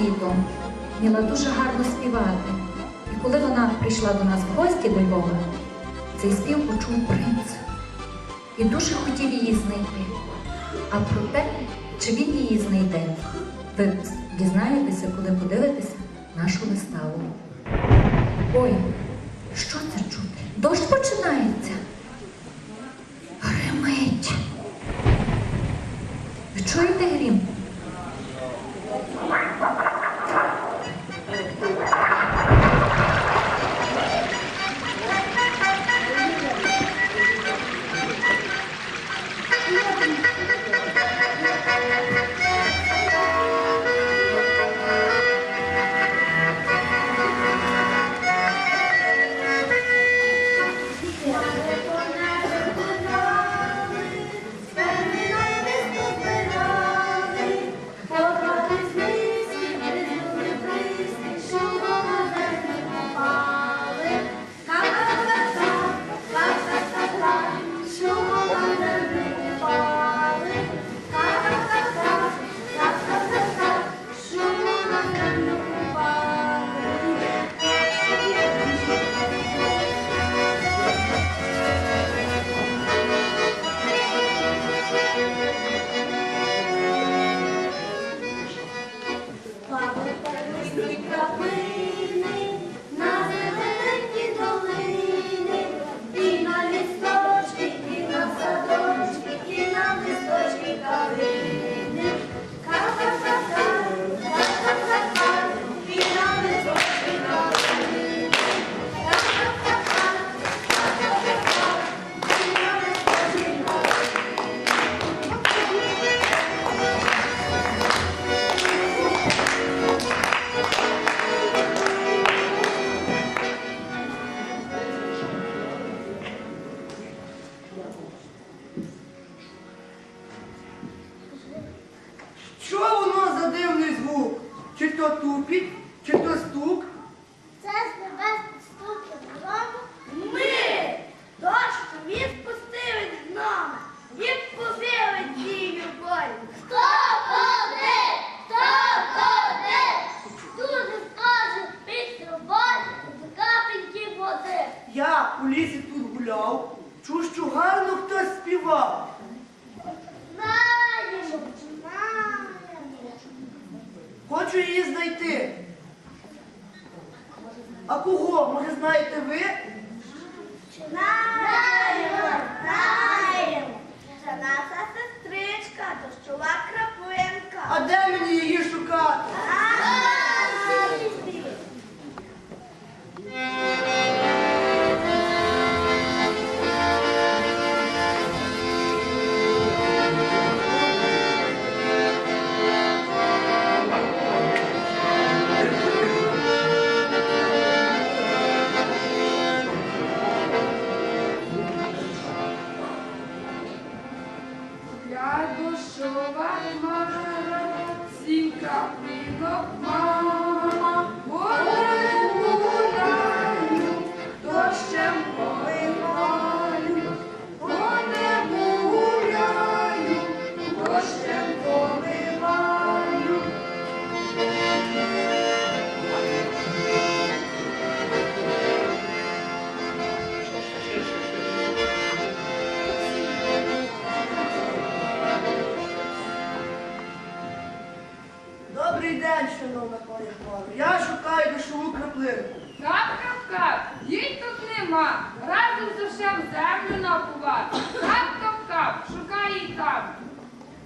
світом, вміла дуже гарно співати. І коли вона прийшла до нас в гості до Бога, цей спів почув принц і дуже хотів її знайти. А про те, чи він її знайде, ви дізнаєтеся, коли подивитеся нашу виставу. Ой, що це чути? Дощ починається. Гримить. Ви чуєте грім? її знайти. А кого, може, знаєте ви? Ягошова мара, синка пилок мара.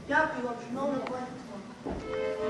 Дякую вам, шановне пані.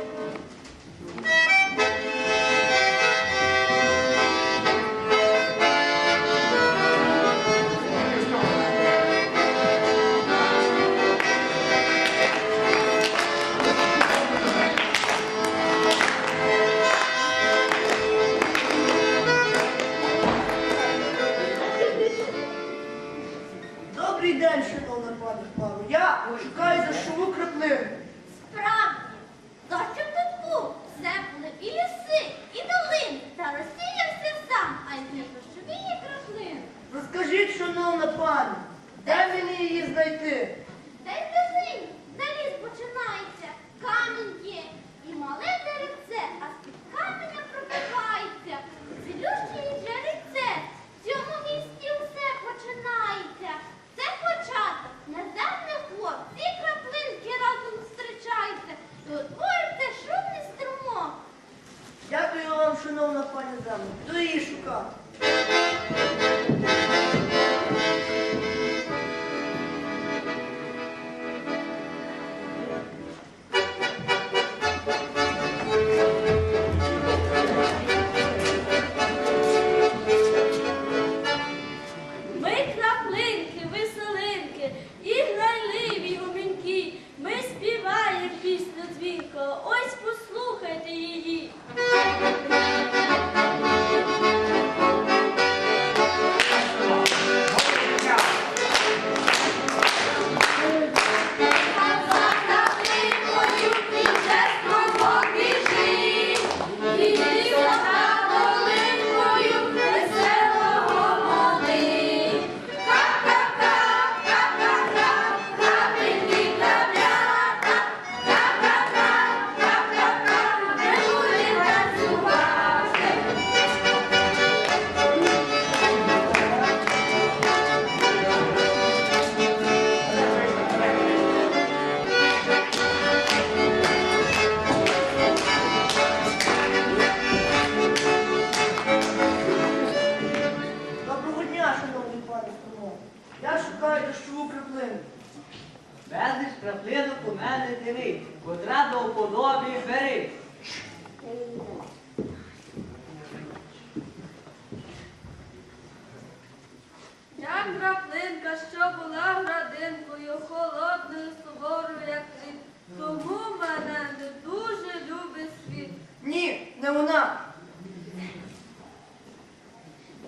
Була градинкою, холодною, суворою, як лід. Тому мене не дуже любить світ. Ні, не вона.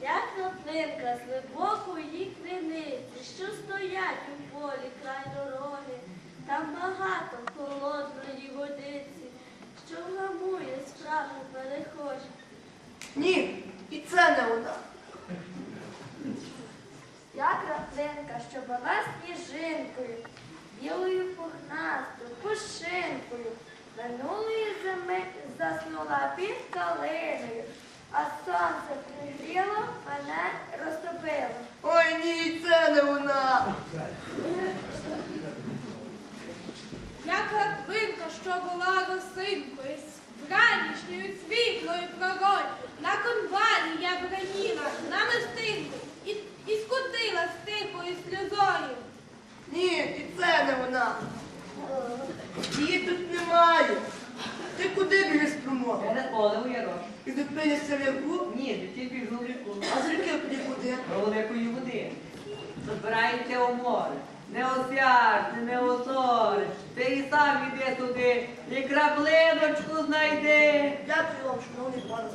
Я краплинка з глибокої криниці, що стоять у полі край дороги. Там багато холодної водиці, що гамує справу перехожих. Ні, і це не вона. Я краплинка, що була сніжинкою, білою пухнастою, пушинкою. Минулої зими заснула під калиною, а сонце пригріло, мене розтопило. Ой, ні, це не вона. Як краплинка, що була росинкою, з вранішньою світлою пророю, на конвалі я браніла на мистинку і, і скотила з тихою сльозою. Ні, і це не вона. Її тут немає. Ти куди біжиш струмок? Через поле у ярош. І зупинишся в яку? Ні, дитя біжу в ріку. А з ріки нікуди. куди? До великої води. Збирається у море. Не осяжне, не осори. Ти і сам іди туди, і краплиночку знайди. Дякую вам, шановний пане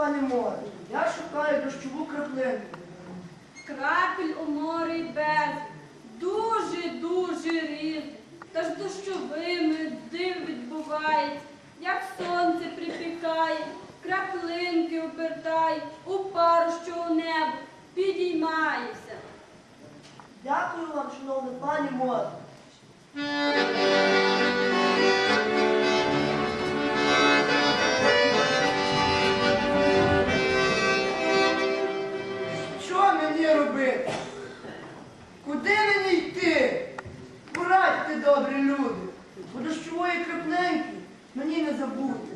пане море. Я шукаю дощову краплину. Крапель у морі без, дуже-дуже різних. Та ж дощовими див відбувається, як сонце припікає, краплинки обертає, у пару, що у небо підіймається. Дякую вам, шановний пане море. добрі люди, бо дощової мені не забути.